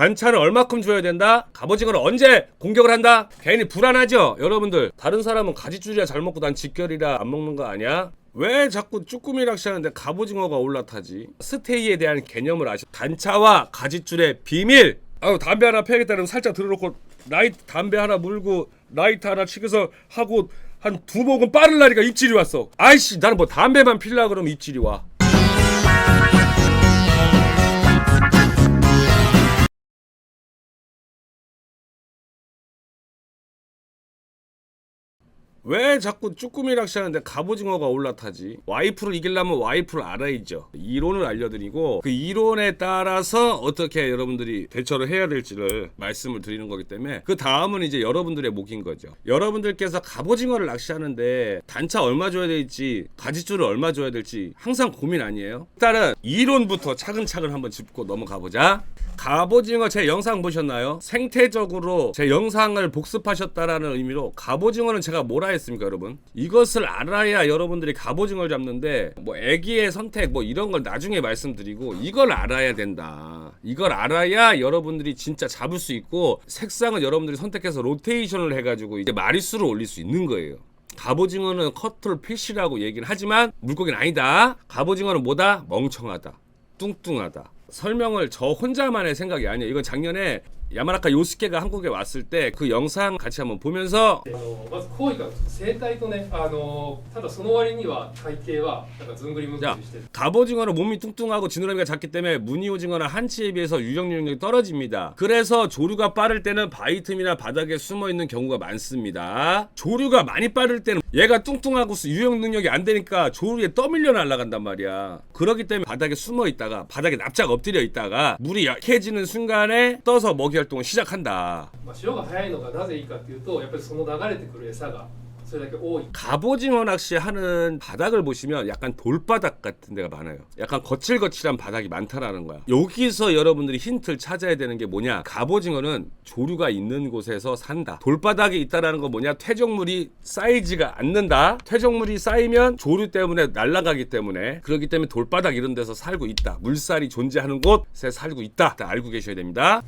단차는 얼마큼 줘야 된다? 갑오징어는 언제 공격을 한다? 괜히 불안하죠, 여러분들. 다른 사람은 가지줄이야 잘 먹고 난 직결이라 안 먹는 거 아니야? 왜 자꾸 쭈꾸미 낚시하는데 갑오징어가 올라타지? 스테이에 대한 개념을 아시 단차와 가지줄의 비밀! 아유 담배 하나 펴야겠다면 살짝 들어놓고 라이트 담배 하나 물고 라이트 하나 치고서 하고 한 두 모금 빠르려니까 입질이 왔어 아이씨 나는 뭐 담배만 필라 그러면 입질이 와 왜 자꾸 쭈꾸미 낚시하는데 갑오징어가 올라타지? 와이프를 이기려면 와이프를 알아야죠. 이론을 알려드리고 그 이론에 따라서 어떻게 여러분들이 대처를 해야 될지를 말씀을 드리는 거기 때문에 그 다음은 이제 여러분들의 목인 거죠. 여러분들께서 갑오징어를 낚시하는데 단차 얼마 줘야 될지 가지줄을 얼마 줘야 될지 항상 고민 아니에요? 일단은 이론부터 차근차근 한번 짚고 넘어가 보자. 갑오징어 제 영상 보셨나요? 생태적으로 제 영상을 복습하셨다라는 의미로 갑오징어는 제가 뭐라 했습니까, 여러분? 이것을 알아야 여러분들이 갑오징어를 잡는데 뭐 애기의 선택 뭐 이런 걸 나중에 말씀드리고 이걸 알아야 된다. 이걸 알아야 여러분들이 진짜 잡을 수 있고 색상을 여러분들이 선택해서 로테이션을 해가지고 이제 마리수를 올릴 수 있는 거예요. 갑오징어는 커트를 필시라고 얘기를 하지만 물고기는 아니다. 갑오징어는 뭐다? 멍청하다. 뚱뚱하다. 설명을 저 혼자만의 생각이 아니에요. 이건 작년에 야마나카 요스케가 한국에 왔을 때 그 영상 같이 한번 보면서 あのまず行為が生態とねあのただその割には海底はなんかずんぐりむんぐ 자 りしてる 갑오징어는 몸이 뚱뚱하고 지느러미가 작기 때문에 무늬오징어나 한치에 비해서 유격 능력이 떨어집니다. 그래서 조류가 빠를 때는 바위 틈이나 바닥에 숨어 있는 경우가 많습니다. 조류가 많이 빠를 때는 얘가 뚱뚱하고 유격 능력이 안 되니까 조류에 떠밀려 날아간단 말이야. 그렇기 때문에 바닥에 숨어 있다가 바닥에 납작 엎드려 있다가 물이 약해지는 순간에 떠서 먹이 활동을 시작한다. まあ、潮が速いのがなぜいいかっていうとやっぱりその流れてくる餌が 갑오징어 낚시하는 바닥을 보시면 약간 돌바닥 같은 데가 많아요. 약간 거칠거칠한 바닥이 많다라는 거야. 여기서 여러분들이 힌트를 찾아야 되는 게 뭐냐? 갑오징어는 조류가 있는 곳에서 산다. 돌바닥에 있다라는 건 뭐냐? 퇴적물이 쌓이지가 않는다. 퇴적물이 쌓이면 조류 때문에 날아가기 때문에 그렇기 때문에 돌바닥 이런 데서 살고 있다. 물살이 존재하는 곳에 살고 있다. 다 알고 계셔야 됩니다.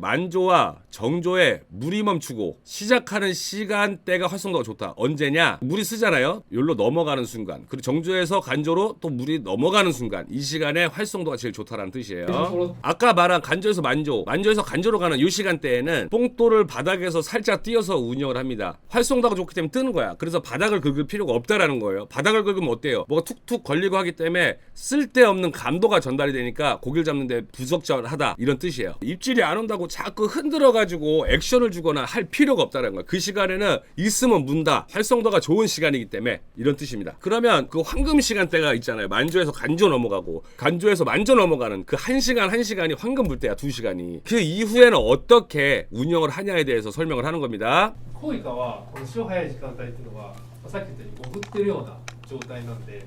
만조와 정조에 물이 멈추고 시작하는 시간대가 헛 성도가 좋다. 언제냐? 물이 쓰잖아요. 여기로 넘어가는 순간. 그리고 정조에서 간조로 또 물이 넘어가는 순간. 이 시간에 활성도가 제일 좋다라는 뜻이에요. 아까 말한 간조에서 만조, 만조에서 간조로 가는 이 시간대에는 뽕돌을 바닥에서 살짝 띄어서 운영을 합니다. 활성도가 좋기 때문에 뜨는 거야. 그래서 바닥을 긁을 필요가 없다라는 거예요. 바닥을 긁으면 어때요? 뭐가 툭툭 걸리고 하기 때문에 쓸데없는 감도가 전달이 되니까 고기를 잡는데 부적절하다 이런 뜻이에요. 입질이 안 온다고 자꾸 흔들어 가지고 액션을 주거나 할 필요가 없다는 거예요. 그 시간에는 있으면 문다. 활성도가 좋은 시간이기 때문에 이런 뜻입니다. 그러면 그 황금 시간대가 있잖아요. 만조에서 간조 넘어가고 간조에서 만조 넘어가는 그 한 시간 한 시간이 황금 불때야 두 시간이. 그 이후에는 어떻게 운영을 하냐에 대해서 설명을 하는 겁니다. コイカはこの潮早い時間帯っていうのは、まあ、さっき言ったように潜ってるような状態なんで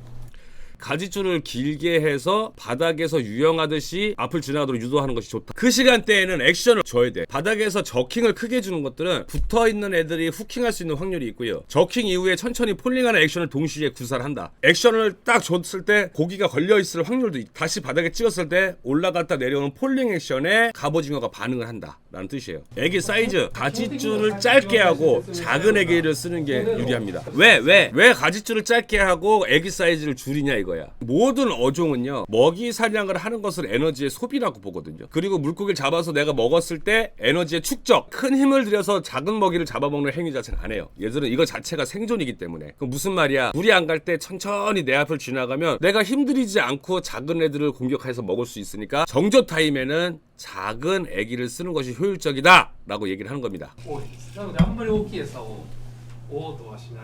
가지줄을 길게 해서 바닥에서 유영하듯이 앞을 지나가도록 유도하는 것이 좋다. 그 시간대에는 액션을 줘야 돼. 바닥에서 저킹을 크게 주는 것들은 붙어 있는 애들이 후킹할 수 있는 확률이 있고요. 저킹 이후에 천천히 폴링하는 액션을 동시에 구사를 한다. 액션을 딱 줬을 때 고기가 걸려 있을 확률도 있- 다시 바닥에 찍었을 때 올라갔다 내려오는 폴링 액션에 갑오징어가 반응을 한다. 라는 뜻이에요. 애기 사이즈 가지줄을 짧게 하고 작은 애기를 쓰는 게 유리합니다. 왜? 왜? 왜 가지줄을 짧게 하고 애기 사이즈를 줄이냐 이거 야. 모든 어종은요. 먹이 사냥을 하는 것을 에너지의 소비라고 보거든요. 그리고 물고기를 잡아서 내가 먹었을 때 에너지의 축적, 큰 힘을 들여서 작은 먹이를 잡아먹는 행위 자체는 안 해요. 얘들은 이거 자체가 생존이기 때문에. 그 무슨 말이야? 물이 안 갈 때 천천히 내 앞을 지나가면 내가 힘들이지 않고 작은 애들을 공격해서 먹을 수 있으니까 정조 타임에는 작은 애기를 쓰는 것이 효율적이다라고 얘기를 하는 겁니다. 多いですなのであんまり大きい餌を追おうとはしない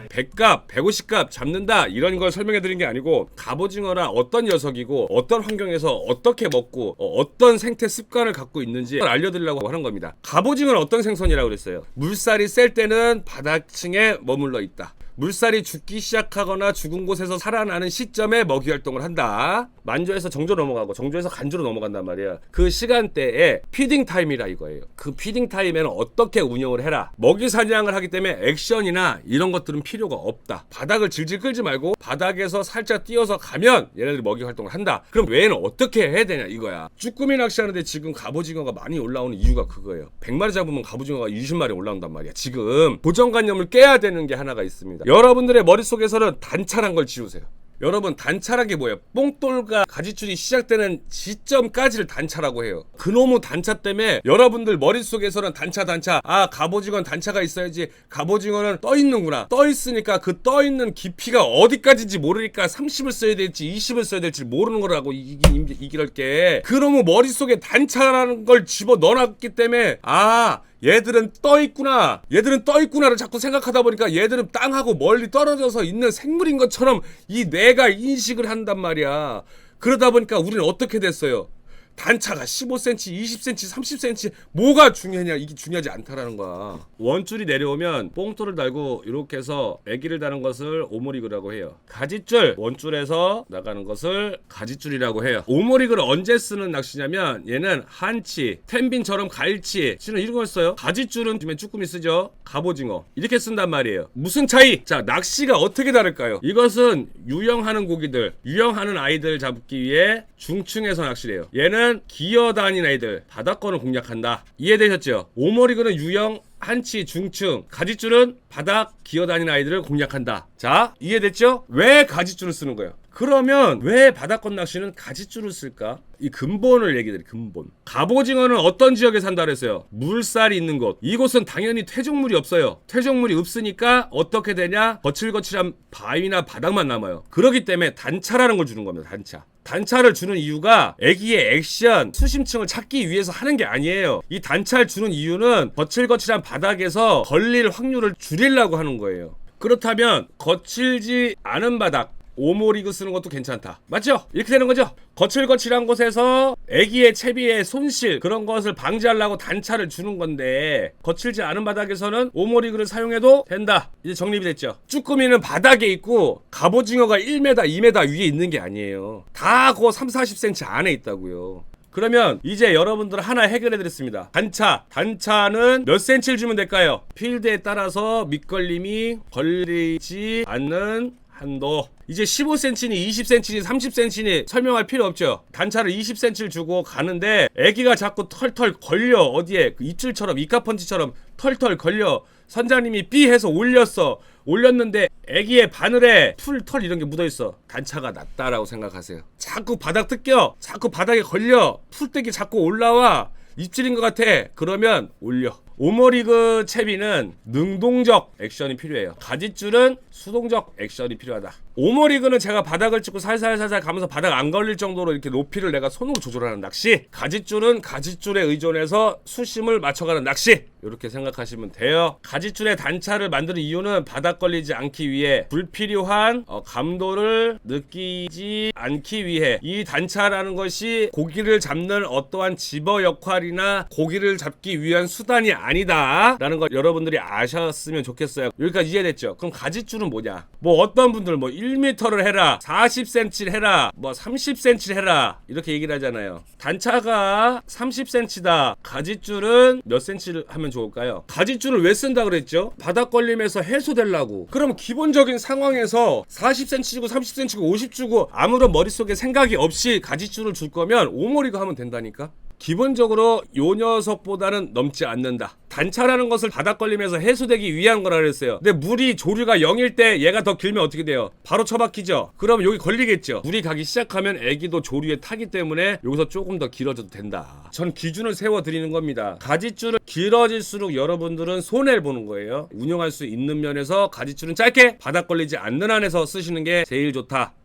100갑, 150갑 잡는다 이런 걸 설명해 드린 게 아니고 갑오징어라 어떤 녀석이고 어떤 환경에서 어떻게 먹고 어, 떤 생태 습관을 갖고 있는지 알려드리려고 하는 겁니다. 갑오징어는 어떤 생선이라고 그랬어요? 물살이 셀 때는 바닥층에 머물러 있다. 물살이 죽기 시작하거나 죽은 곳에서 살아나는 시점에 먹이 활동을 한다. 만조에서 정조 넘어가고 정조에서 간조로 넘어간단 말이야. 그 시간대에 피딩 타임이라 이거예요. 그 피딩 타임에는 어떻게 운영을 해라. 먹이 사냥을 하기 때문에 액션이나 이런 것들은 필요가 없다. 바닥을 질질 끌지 말고 바닥에서 살짝 뛰어서 가면 얘네들이 먹이 활동을 한다. 그럼 외에는 어떻게 해야 되냐 이거야. 쭈꾸미 낚시하는데 지금 갑오징어가 많이 올라오는 이유가 그거예요. 100마리 잡으면 갑오징어가 20마리 올라온단 말이야. 지금 고정관념을 깨야 되는 게 하나가 있습니다. 여러분들의 머릿속에서는 단찰한 걸 지우세요. 여러분 단찰한 게 뭐예요? 뽕돌과 가지줄이 시작되는 지점까지를 단차라고 해요. 그놈의 단차 때문에 여러분들 머릿속에서는 단차 단차 아 갑오징어는 단차가 있어야지 갑오징어는 떠 있는구나 떠 있으니까 그 떠 있는 깊이가 어디까지인지 모르니까 30을 써야 될지 20을 써야 될지 모르는 거라고 이- 이- 이기럴 게 그놈의 머릿속에 단차라는 걸 집어 넣어놨기 때문에 아 얘들은 떠 있구나. 얘들은 떠 있구나를 자꾸 생각하다 보니까 얘들은 땅하고 멀리 떨어져서 있는 생물인 것처럼 이 뇌가 인식을 한단 말이야. 그러다 보니까 우리는 어떻게 됐어요? 단차가 15cm, 20cm, 30cm 뭐가 중요하냐 이게 중요하지 않다라는 거야. 원줄이 내려오면 뽕돌을 달고 이렇게 해서 애기를 다는 것을 오모리그라고 해요. 가지줄 원줄에서 나가는 것을 가지줄이라고 해요. 오모리그를 언제 쓰는 낚시냐면 얘는 한치, 텐빈처럼 갈치, 실은 이런 걸 써요. 가지줄은 뒤에 쭈꾸미 쓰죠. 갑오징어 이렇게 쓴단 말이에요. 무슨 차이? 자 낚시가 어떻게 다를까요? 이것은 유영하는 고기들, 유영하는 아이들 잡기 위해 중층에서 낚시를 해요. 얘는 기어다니는 아이들, 바닥권을 공략한다. 이해되셨죠? 오모리그는 유영, 한치, 중층, 가지줄은 바닥 기어다니는 아이들을 공략한다. 자, 이해됐죠? 왜 가지줄을 쓰는 거예요? 그러면 왜 바닥권 낚시는 가지줄을 쓸까? 이 근본을 얘기드려 근본. 갑오징어는 어떤 지역에 산다 그랬어요? 물살이 있는 곳. 이곳은 당연히 퇴적물이 없어요. 퇴적물이 없으니까 어떻게 되냐? 거칠거칠한 바위나 바닥만 남아요. 그렇기 때문에 단차라는 걸 주는 겁니다. 단차. 단차를 주는 이유가 애기의 액션, 수심층을 찾기 위해서 하는 게 아니에요. 이 단차를 주는 이유는 거칠거칠한 바닥에서 걸릴 확률을 줄이려고 하는 거예요. 그렇다면 거칠지 않은 바닥 오모리그 쓰는 것도 괜찮다. 맞죠? 이렇게 되는 거죠? 거칠거칠한 곳에서 애기의 채비의 손실 그런 것을 방지하려고 단차를 주는 건데 거칠지 않은 바닥에서는 오모리그를 사용해도 된다. 이제 정립이 됐죠. 쭈꾸미는 바닥에 있고 갑오징어가 1m, 2m 위에 있는 게 아니에요. 다그 3, 40cm 안에 있다고요. 그러면 이제 여러분들 하나 해결해 드렸습니다. 단차. 단차는 몇 센치를 주면 될까요? 필드에 따라서 밑걸림이 걸리지 않는 한도. 이제 15cm니 20cm니 30cm니 설명할 필요 없죠. 단차를 20cm를 주고 가는데 애기가 자꾸 털털 걸려. 어디에? 그 입질처럼 이카펀치처럼 털털 걸려. 선장님이 삐 해서 올렸어. 올렸는데 애기의 바늘에 풀 털 이런 게 묻어 있어. 단차가 낮다라고 생각하세요. 자꾸 바닥 뜯겨. 자꾸 바닥에 걸려. 풀떼기 자꾸 올라와. 입질인 것 같아. 그러면 올려. 오머리그 채비는 능동적 액션이 필요해요. 가지줄은 수동적 액션이 필요하다. 오머리그는 제가 바닥을 찍고 살살살살 가면서 바닥 안 걸릴 정도로 이렇게 높이를 내가 손으로 조절하는 낚시. 가지줄은 가지줄에 의존해서 수심을 맞춰가는 낚시. 이렇게 생각하시면 돼요. 가지줄의 단차를 만드는 이유는 바닥 걸리지 않기 위해 불필요한 어, 감도를 느끼지 않기 위해 이 단차라는 것이 고기를 잡는 어떠한 집어 역할이나 고기를 잡기 위한 수단이 아니다 라는 걸 여러분들이 아셨으면 좋겠어요. 여기까지 이해됐죠? 그럼 가지줄은 뭐냐? 뭐 어떤 분들 뭐 1m를 해라, 40cm를 해라, 뭐 30cm를 해라 이렇게 얘기를 하잖아요. 단차가 30cm다. 가지줄은 몇 cm를 하면 좋을까요? 가지줄을 왜 쓴다 그랬죠? 바닥 걸림에서 해소되려고. 그럼 기본적인 상황에서 40cm 주고 30cm 주고 50 주고 아무런 머릿속에 생각이 없이 가지줄을 줄 거면 오머리가 하면 된다니까. 기본적으로 요 녀석보다는 넘지 않는다. 단차라는 것을 바닥 걸림에서 해소되기 위한 거라 그랬어요. 근데 물이 조류가 0일 때 얘가 더 길면 어떻게 돼요? 바로 처박히죠. 그럼 여기 걸리겠죠. 물이 가기 시작하면 애기도 조류에 타기 때문에 여기서 조금 더 길어져도 된다. 전 기준을 세워 드리는 겁니다. 가지줄은 길어질수록 여러분들은 손해를 보는 거예요. 운영할 수 있는 면에서 가지줄은 짧게 바닥 걸리지 않는 한에서 쓰시는 게 제일 좋다.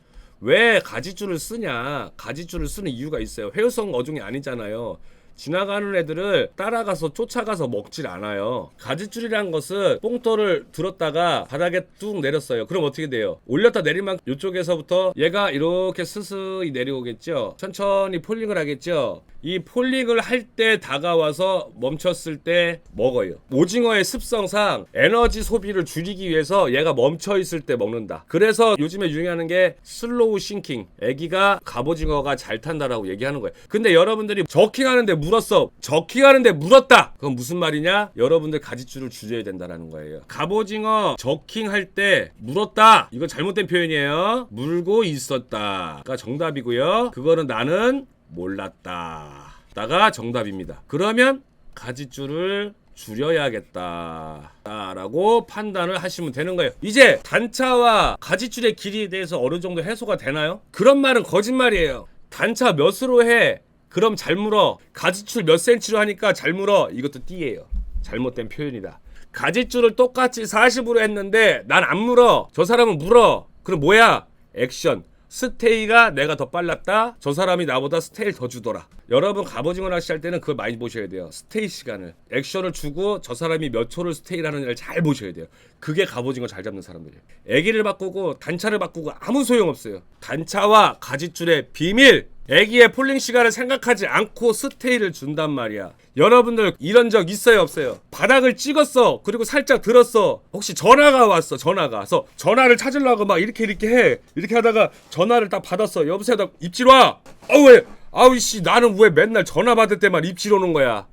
왜 가지줄을 쓰냐? 가지줄을 쓰는 이유가 있어요. 회유성 어종이 아니잖아요. 지나가는 애들을 따라가서 쫓아가서 먹질 않아요. 가지줄이란 것은 뽕돌을 들었다가 바닥에 뚝 내렸어요. 그럼 어떻게 돼요? 올렸다 내리면 이쪽에서부터 얘가 이렇게 스스이 내려오겠죠. 천천히 폴링을 하겠죠. 이 폴링을 할 때 다가와서 멈췄을 때 먹어요. 오징어의 습성상 에너지 소비를 줄이기 위해서 얘가 멈춰 있을 때 먹는다. 그래서 요즘에 유행하는 게 슬로우 싱킹. 애기가 갑오징어가 잘 탄다라고 얘기하는 거예요. 근데 여러분들이 저킹하는데 물었어. 저킹하는데 물었다. 그건 무슨 말이냐? 여러분들 가지줄을 줄여야 된다라는 거예요. 갑오징어 저킹할 때 물었다. 이건 잘못된 표현이에요. 물고 있었다 가 정답이고요. 그거는 나는 몰랐다. 다가 정답입니다. 그러면 가지줄을 줄여야겠다. 라고 판단을 하시면 되는 거예요. 이제 단차와 가지줄의 길이에 대해서 어느 정도 해소가 되나요? 그런 말은 거짓말이에요. 단차 몇으로 해? 그럼 잘 물어. 가지줄 몇 센치로 하니까 잘 물어. 이것도 띠예요. 잘못된 표현이다. 가지줄을 똑같이 40으로 했는데 난 안 물어. 저 사람은 물어. 그럼 뭐야? 액션. 스테이가 내가 더 빨랐다. 저 사람이 나보다 스테이를 더 주더라. 여러분 갑오징어 낚시할 때는 그걸 많이 보셔야 돼요. 스테이 시간을. 액션을 주고 저 사람이 몇 초를 스테이를 하느냐를 잘 보셔야 돼요. 그게 갑오징어 잘 잡는 사람들이에요. 애기를 바꾸고 단차를 바꾸고 아무 소용 없어요. 단차와 가지줄의 비밀. 애기의 폴링 시간을 생각하지 않고 스테이를 준단 말이야. 여러분들 이런 적 있어요 없어요? 바닥을 찍었어. 그리고 살짝 들었어. 혹시 전화가 왔어 전화가? 그래서 전화를 찾으려고 막 이렇게 이렇게 해. 이렇게 하다가 전화를 딱 받았어. 여보세요? 나 입질 와! 아우 왜? 아우 씨 나는 왜 맨날 전화 받을 때만 입질 오는 거야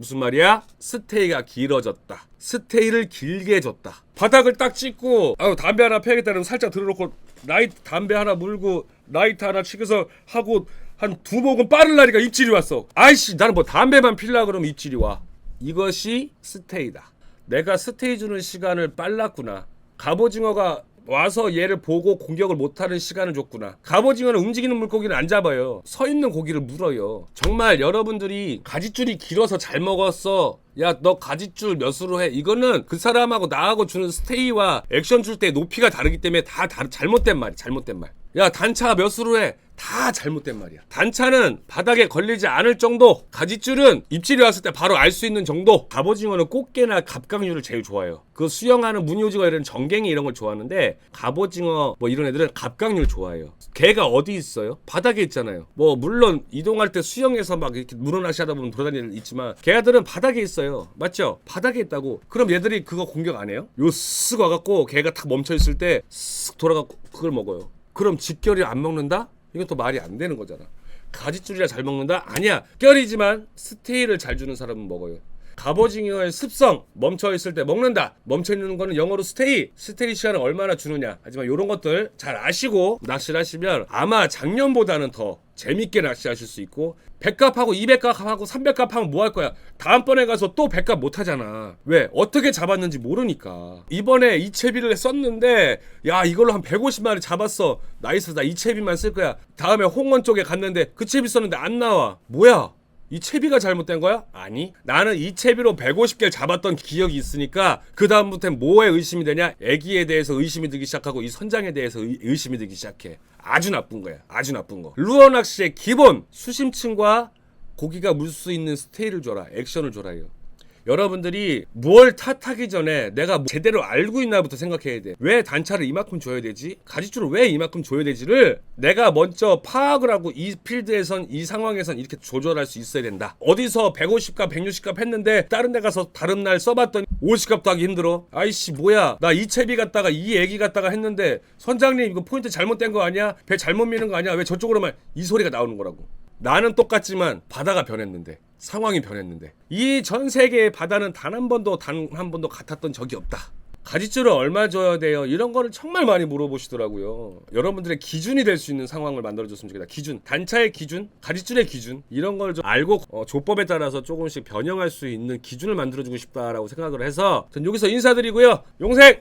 무슨 말이야? 스테이가 길어졌다. 스테이를 길게 해줬다. 바닥을 딱 찍고 아유 담배 하나 펴야겠다는 살짝 들어놓고 라이트 담배 하나 물고 라이트 하나 치고서 하고 한 두 모금 빠르려니까 입질이 왔어. 아이씨 나는 뭐 담배만 필라 그러면 입질이 와. 이것이 스테이다. 내가 스테이 주는 시간을 빨랐구나. 갑오징어가 와서 얘를 보고 공격을 못하는 시간을 줬구나. 갑오징어는 움직이는 물고기를 안 잡아요. 서 있는 고기를 물어요. 정말 여러분들이 가지줄이 길어서 잘 먹었어. 야, 너 가지줄 몇으로 해? 이거는 그 사람하고 나하고 주는 스테이와 액션 줄 때 높이가 다르기 때문에 다 다르, 잘못된 말이 잘못된 말. 야, 단차 몇으로 해? 다 잘못된 말이야. 단차는 바닥에 걸리지 않을 정도, 가지줄은 입질이 왔을 때 바로 알 수 있는 정도. 갑오징어는 꽃게나 갑각류를 제일 좋아해요. 그 수영하는 무늬오징어 이런 정갱이 이런 걸 좋아하는데 갑오징어 뭐 이런 애들은 갑각류를 좋아해요. 개가 어디 있어요? 바닥에 있잖아요. 뭐 물론 이동할 때 수영해서 막 이렇게 물어낚시 하다 보면 돌아다니는 있지만 개들은 바닥에 있어요. 맞죠? 바닥에 있다고. 그럼 얘들이 그거 공격 안 해요? 요쓱 와갖고 개가 탁 멈춰 있을 때 쓱 돌아갖고 그걸 먹어요. 그럼 집결이 안 먹는다? 이건 또 말이 안 되는 거잖아. 가지줄이라 잘 먹는다? 아니야. 결이지만 스테이를 잘 주는 사람은 먹어요. 갑오징어의 습성 멈춰 있을 때 먹는다. 멈춰 있는 거는 영어로 스테이. 스테이 시간을 얼마나 주느냐. 하지만 이런 것들 잘 아시고 낚시를 하시면 아마 작년보다는 더 재밌게 낚시하실 수 있고 100갑하고 200갑하고 300갑 하면 뭐 할 거야? 다음번에 가서 또 100갑 못 하잖아. 왜? 어떻게 잡았는지 모르니까. 이번에 이채비를 썼는데 야 이걸로 한 150마리 잡았어. 나이스 나 이채비만 쓸 거야. 다음에 홍원 쪽에 갔는데 그 채비 썼는데 안 나와. 뭐야? 이 채비가 잘못된 거야? 아니. 나는 이 채비로 150개를 잡았던 기억이 있으니까 그 다음부터는 뭐에 의심이 되냐? 애기에 대해서 의심이 들기 시작하고 이 선장에 대해서 의, 의심이 들기 시작해. 아주 나쁜 거야. 아주 나쁜 거. 루어 낚시의 기본 수심층과 고기가 물 수 있는 스테이를 줘라. 액션을 줘라요 여러분들이 뭘 탓하기 전에 내가 뭐 제대로 알고 있나부터 생각해야 돼. 왜 단차를 이만큼 줘야 되지? 가지줄을 왜 이만큼 줘야 되지를 내가 먼저 파악을 하고 이 필드에선 이 상황에선 이렇게 조절할 수 있어야 된다. 어디서 150값, 160값 했는데 다른 데 가서 다른 날 써봤더니 50값도 하기 힘들어. 아이씨 뭐야? 나 이 채비 갔다가 이 애기 갔다가 했는데 선장님 이거 포인트 잘못된 거 아니야? 배 잘못 미는 거 아니야? 왜 저쪽으로만 이 소리가 나오는 거라고? 나는 똑같지만 바다가 변했는데 상황이 변했는데 이 전 세계의 바다는 단 한 번도 단 한 번도 같았던 적이 없다. 가지줄을 얼마 줘야 돼요? 이런 거를 정말 많이 물어보시더라고요. 여러분들의 기준이 될 수 있는 상황을 만들어줬으면 좋겠다. 기준, 단차의 기준, 가지줄의 기준 이런 걸 좀 알고 어, 조법에 따라서 조금씩 변형할 수 있는 기준을 만들어주고 싶다라고 생각을 해서 전 여기서 인사드리고요. 용색